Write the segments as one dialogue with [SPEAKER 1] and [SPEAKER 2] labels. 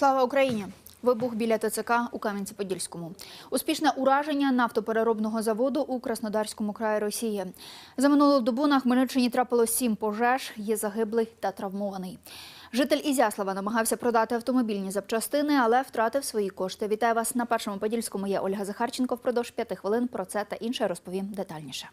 [SPEAKER 1] Слава Україні! Вибух біля ТЦК у Кам'янці-Подільському. Успішне ураження нафтопереробного заводу у Краснодарському краї Росії. За минулу добу на Хмельниччині трапило сім пожеж, є загиблий та травмований. Житель Ізяслава намагався продати автомобільні запчастини, але втратив свої кошти. Вітаю вас на першому Подільському. Я Ольга Захарченко. Впродовж п'яти хвилин про це та інше розповім детальніше.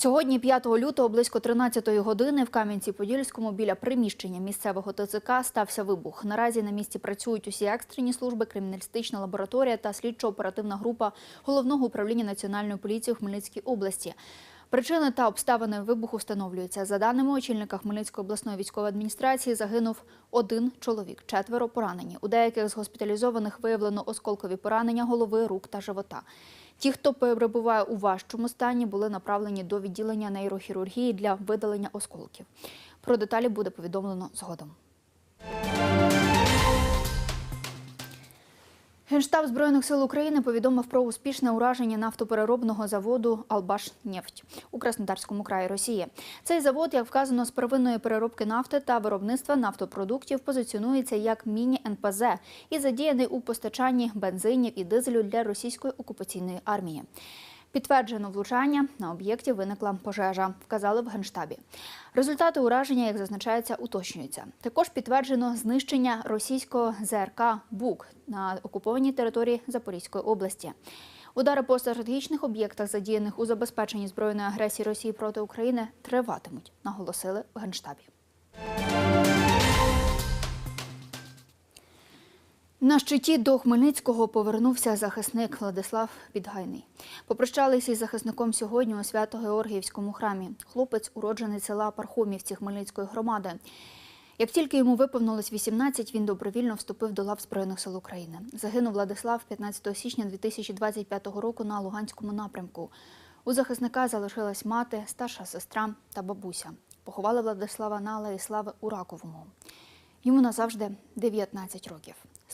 [SPEAKER 1] Сьогодні, 5 лютого, близько 13-ї години в Кам'янці-Подільському біля приміщення місцевого ТЦК стався вибух. Наразі на місці працюють усі екстрені служби, криміналістична лабораторія та слідчо-оперативна група головного управління національної поліції у Хмельницькій області. Причини та обставини вибуху встановлюються. За даними очільника Хмельницької обласної військової адміністрації, загинув один чоловік, четверо поранені. У деяких з госпіталізованих виявлено осколкові поранення голови, рук та живота. Ті, хто перебуває у важчому стані, були направлені до відділення нейрохірургії для видалення осколків. Про деталі буде повідомлено згодом. Генштаб Збройних сил України повідомив про успішне ураження нафтопереробного заводу «Албашнефть» у Краснодарському краї Росії. Цей завод, як вказано, з первинної переробки нафти та виробництва нафтопродуктів позиціонується як міні-НПЗ і задіяний у постачанні бензинів і дизелю для російської окупаційної армії. Підтверджено влучання на об'єкті виникла пожежа, вказали в генштабі. Результати ураження, як зазначається, уточнюються. Також підтверджено знищення російського ЗРК БУК на окупованій території Запорізької області. Удари по стратегічних об'єктах, задіяних у забезпеченні збройної агресії Росії проти України, триватимуть, наголосили в генштабі. На щиті до Хмельницького повернувся захисник Владислав Підгайний. Попрощалися із захисником сьогодні у Свято-Георгіївському храмі. Хлопець уроджений села Пархомівці Хмельницької громади. Як тільки йому виповнилось 18, він добровільно вступив до лав Збройних сил України. Загинув Владислав 15 січня 2025 року на Луганському напрямку. У захисника залишилась мати, старша сестра та бабуся. Поховали Владислава на Алеї Слави у Раковому. Йому назавжди 19 років.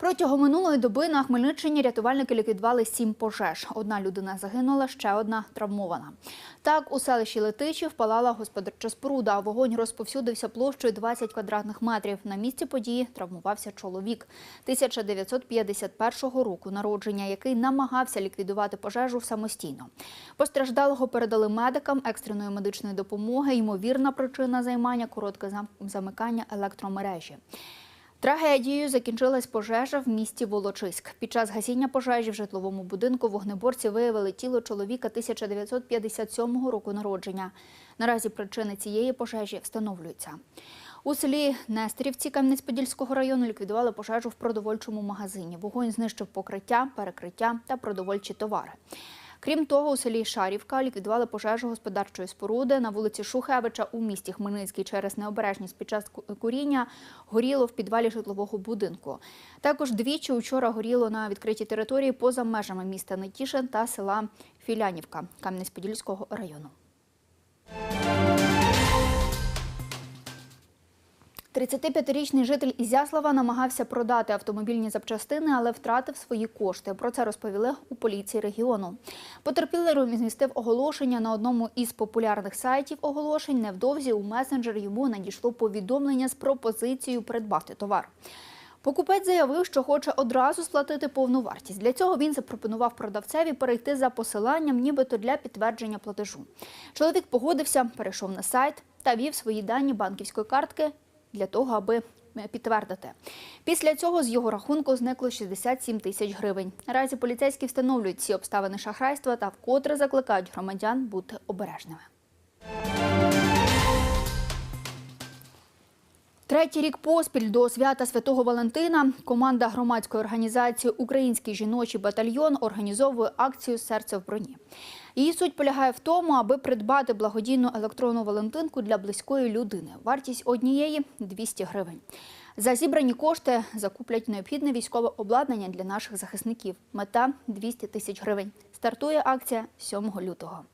[SPEAKER 1] Протягом минулої доби на Хмельниччині рятувальники ліквідували сім пожеж. Одна людина загинула, ще одна травмована. Так, у селищі Летичі впалала господарча споруда. Вогонь розповсюдився площею 20 квадратних метрів. На місці події травмувався чоловік 1951 року народження, який намагався ліквідувати пожежу самостійно. Постраждалого передали медикам екстреної медичної допомоги. Ймовірна причина займання коротке замикання електромережі. Трагедією закінчилась пожежа в місті Волочиськ. Під час гасіння пожежі в житловому будинку вогнеборці виявили тіло чоловіка 1957 року народження. Наразі причини цієї пожежі встановлюються. У селі Нестерівці Кам'янець-Подільського району ліквідували пожежу в продовольчому магазині. Вогонь знищив покриття, перекриття та продовольчі товари. Крім того, у селі Шарівка ліквідували пожежу господарчої споруди на вулиці Шухевича у місті Хмельницький через необережність під час куріння горіло в підвалі житлового будинку. Також двічі учора горіло на відкритій території поза межами міста Нетішин та села Філянівка Кам'янець-Подільського району. 35-річний житель Ізяслава намагався продати автомобільні запчастини, але втратив свої кошти. Про це розповіли у поліції регіону. Потерпілий розмістив оголошення на одному із популярних сайтів оголошень. Невдовзі у месенджер йому надійшло повідомлення з пропозицією придбати товар. Покупець заявив, що хоче одразу сплатити повну вартість. Для цього він запропонував продавцеві перейти за посиланням, нібито для підтвердження платежу. Чоловік погодився, перейшов на сайт та вів свої дані банківської картки для того, аби е, підтвердити. Після цього з його рахунку зникло 67 тисяч гривень. Наразі поліцейські встановлюють ці обставини шахрайства та вкотре закликають громадян бути обережними. Третій рік поспіль до свята Святого Валентина команда громадської організації Український жіночий батальйон організовує акцію Серце в броні. Її суть полягає в тому, аби придбати благодійну електронну Валентинку для близької людини. Вартість однієї 200 гривень. За зібрані кошти закуплять необхідне військове обладнання для наших захисників. Мета 200 тисяч гривень. Стартує акція 7 лютого.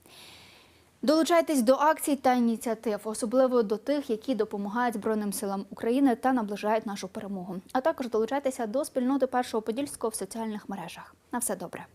[SPEAKER 1] Долучайтесь до акцій та ініціатив, особливо до тих, які допомагають Збройним силам України та наближають нашу перемогу. А також долучайтеся до спільноти першого подільського в соціальних мережах. На все добре.